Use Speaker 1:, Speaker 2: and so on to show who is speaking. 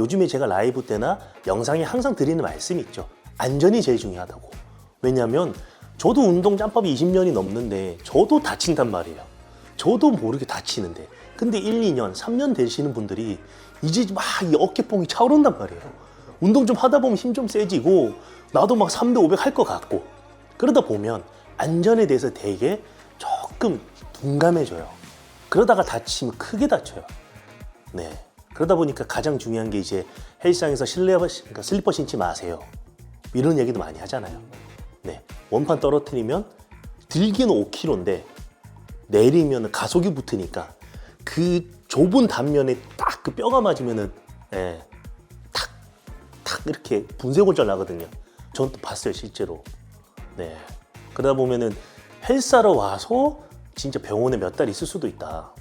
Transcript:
Speaker 1: 요즘에 제가 라이브 때나 영상에 항상 드리는 말씀이 있죠. 안전이 제일 중요하다고. 왜냐면 저도 운동 짬밥이 20년이 넘는데 저도 다친단 말이에요. 저도 모르게 다치는데. 근데 1, 2년, 3년 되시는 분들이 이제 막 이 어깨뽕이 차오른단 말이에요. 운동 좀 하다 보면 힘 좀 세지고 나도 막 300, 500 할 것 같고 그러다 보면 안전에 대해서 되게 조금 둔감해져요. 그러다가 다치면 크게 다쳐요. 네. 그러다 보니까 가장 중요한 게 이제 헬스장에서 실내, 그러니까 슬리퍼 신지 마세요. 이런 얘기도 많이 하잖아요. 네. 원판 떨어뜨리면 들기는 5kg인데 내리면 가속이 붙으니까 그 좁은 단면에 딱 그 뼈가 맞으면은 예, 탁, 탁 이렇게 분쇄골절 나거든요. 전 또 봤어요, 실제로. 네. 그러다 보면은 헬스하러 와서 진짜 병원에 몇 달 있을 수도 있다.